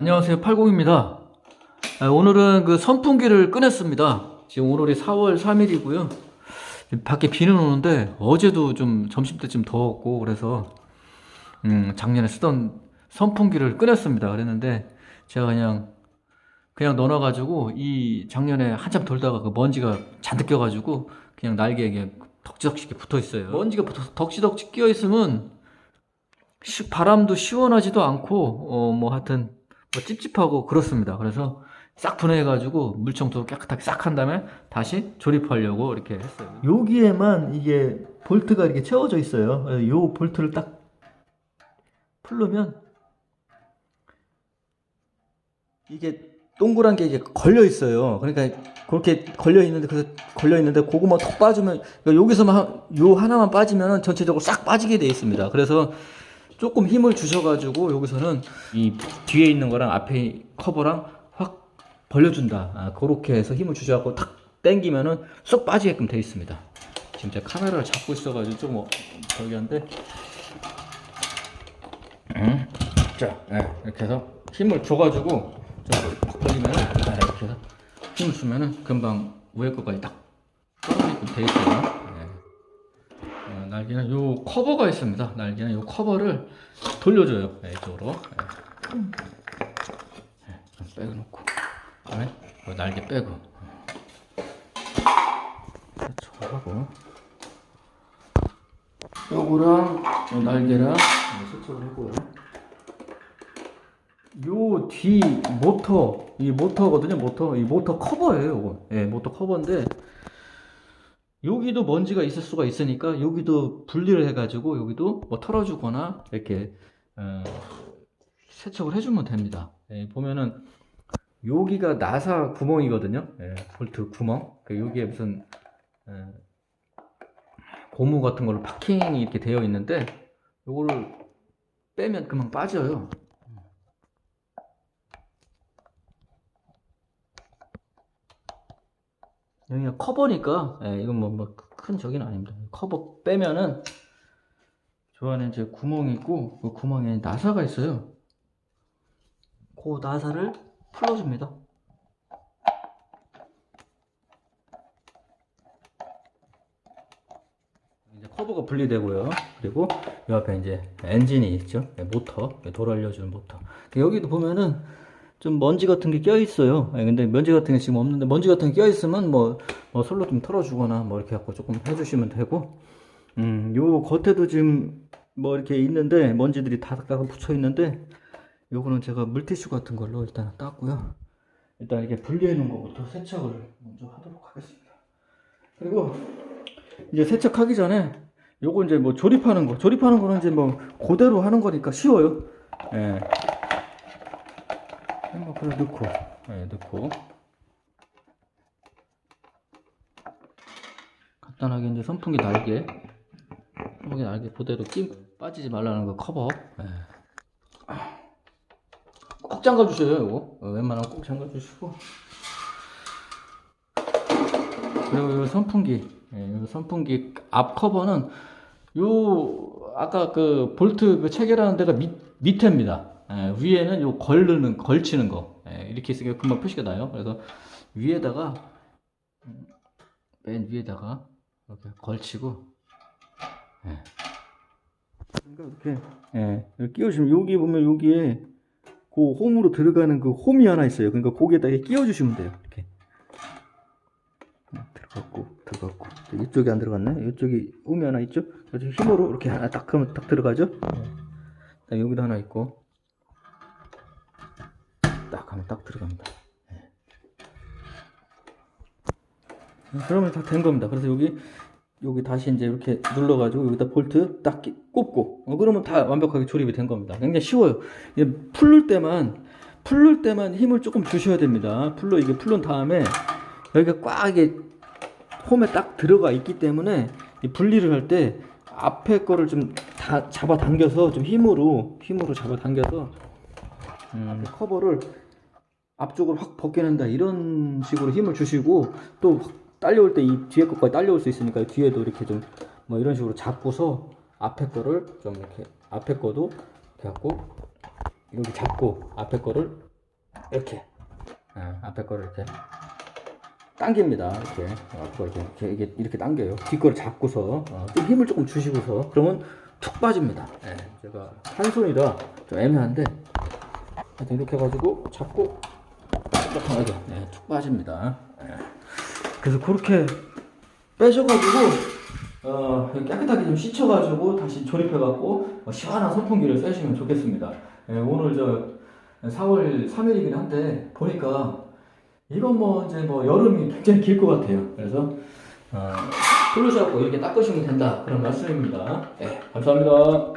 안녕하세요. 팔공입니다. 아, 오늘은 그 선풍기를 꺼냈습니다. 지금 오늘이 4월 3일이고요. 밖에 비는 오는데 어제도 좀 점심때쯤 더웠고 그래서 음, 작년에 쓰던 선풍기를 꺼냈습니다. 그랬는데 제가 그냥 그냥 넣어놔가지고 이 작년에 한참 돌다가 그 먼지가 잔뜩 껴가지고 그냥 날개에 덕지덕지 붙어 있어요. 먼지가 붙어서 덕지덕지 끼어 있으면 시- 바람도 시원하지도 않고 어 뭐 하여튼 뭐 찝찝하고 그렇습니다. 그래서 싹 분해해가지고 물청소 깨끗하게 싹 한 다음에 다시 조립하려고 이렇게 했어요. 여기에만 이게 볼트가 이렇게 채워져 있어요. 이 볼트를 딱 풀르면 이게 동그란 게 이제 걸려 있어요. 그러니까 그렇게 걸려 있는데 그래서 걸려 있는데 그거만 톡 빠지면 그러니까 여기서만 한- 요 하나만 빠지면은 전체적으로 싹 빠지게 돼 있습니다. 그래서 조금 힘을 주셔가지고 여기서는 이 뒤에 있는 거랑 앞에 커버랑 확 벌려준다. 아, 그렇게 해서 힘을 주셔갖고 탁 당기면은 쏙 빠지게끔 돼 있습니다. 지금 제가 카메라를 잡고 있어가지고 좀 어, 저기 한데 음. 자 예, 이렇게 해서 힘을 줘가지고 좀팍 벌리면은 아, 이렇게 해서 힘을 주면은 금방 위에 것까지 딱 떨어지게끔 돼 있어요. 날개는 요 커버가 있습니다. 날개는 요 커버를 돌려줘요. 예, 이쪽으로. 예. 예, 좀 빼놓고. 요 날개 빼고. 세척하고. 요거랑 요 날개랑 세척을 했고요. 요 뒤 모터, 이 모터거든요, 모터. 이 모터 커버예요, 요거. 예, 모터 커버인데, 여기도 먼지가 있을 수가 있으니까 여기도 분리를 해가지고 여기도 뭐 털어주거나 이렇게 어, 세척을 해주면 됩니다. 예, 보면은 여기가 나사 구멍이거든요. 예, 볼트 구멍. 그 여기에 무슨 어, 고무 같은 걸로 파킹이 이렇게 되어 있는데 요거를 빼면 금방 빠져요. 여기가 커버니까 예, 이건 뭐뭐큰 적이는 아닙니다. 커버 빼면은 저 안에 이제 구멍이 있고 그 구멍에 나사가 있어요. 그 나사를 풀어줍니다. 이제 커버가 분리되고요. 그리고 이 앞에 이제 엔진이 있죠. 예, 모터 돌 알려주는 모터. 여기도 보면은 좀 먼지 같은 게 껴 있어요. 예, 근데 먼지 같은 게 지금 없는데 먼지 같은 게 껴 있으면 뭐, 뭐 솔로 좀 털어주거나 뭐 이렇게 갖고 조금 해주시면 되고, 음, 요 겉에도 지금 뭐 이렇게 있는데 먼지들이 다닥다닥 붙여 있는데, 요거는 제가 물티슈 같은 걸로 일단 닦고요. 일단 이렇게 분리해 놓은 것부터 세척을 먼저 하도록 하겠습니다. 그리고 이제 세척하기 전에 요거 이제 뭐 조립하는 거, 조립하는 거는 이제 뭐 그대로 하는 거니까 쉬워요. 예. 뭐 그래 넣고. 예, 넣고. 간단하게 이제 선풍기 날개 선풍기 날개 그대로 끼 빠지지 말라는 거 커버. 예. 꼭 잠가 주셔요 이거. 어, 웬만하면 꼭 잠가 주시고. 그리고 이 선풍기 예, 이 선풍기 앞 커버는 요 아까 그 볼트 그 체결하는 데가 밑 밑에입니다. 예, 위에는 요 걸르는 걸치는 거 예, 이렇게 있으니까 금방 표시가 나요. 그래서 위에다가 음, 맨 위에다가 이렇게 걸치고 예. 그러니까 이렇게 예, 이렇게 끼워주시면 여기 보면 여기에 그 홈으로 들어가는 그 홈이 하나 있어요. 그러니까 거기에다 이렇게 끼워주시면 돼요. 이렇게 네, 들어갔고 들어갔고 이쪽이 안 들어갔네. 이쪽이 홈이 하나 있죠. 그래서 힘으로 이렇게 하나 딱 하면 딱 들어가죠. 여기도 하나 있고 딱 하면 딱 들어갑니다. 예. 그러면 다 된 겁니다. 그래서 여기 여기 다시 이제 이렇게 눌러가지고 여기다 볼트 딱 끼- 꼽고 어, 그러면 다 완벽하게 조립이 된 겁니다. 굉장히 쉬워요. 풀을 때만 풀을 때만 힘을 조금 주셔야 됩니다. 풀로 이게 풀른 다음에 여기가 꽉 이게 홈에 딱 들어가 있기 때문에 이 분리를 할 때 앞에 거를 좀 다, 잡아 당겨서 좀 힘으로 힘으로 잡아 당겨서 음, 커버를 앞쪽으로 확 벗겨낸다 이런 식으로 힘을 주시고 또확 딸려올 때 이 뒤에 것까지 딸려올 수 있으니까 뒤에도 이렇게 좀 뭐 이런 식으로 잡고서 앞에 거를 좀 이렇게 앞에 거도 이렇게 갖고 여기 잡고 앞에 거를 이렇게 예, 앞에 거를 이렇게 당깁니다. 이렇게 앞에 거 이렇게 이렇게, 이게 이렇게 당겨요. 뒷거를 잡고서 어, 좀 힘을 조금 주시고서 그러면 툭 빠집니다. 예, 제가 한 손이라 좀 애매한데 이렇게 해가지고 잡고 뾰족하게 예, 툭 빠집니다. 예. 그래서 그렇게 빼셔가지고 어, 깨끗하게 좀 씻혀가지고 다시 조립해갖고 어, 시원한 선풍기를 쐬시면 좋겠습니다. 예, 오늘 저 4월 3일이긴 한데 보니까 이건 뭐 이제 뭐 여름이 굉장히 길 것 같아요. 그래서 어, 풀르셔갖고 이렇게 닦으시면 된다 그런 말씀입니다. 네, 감사합니다.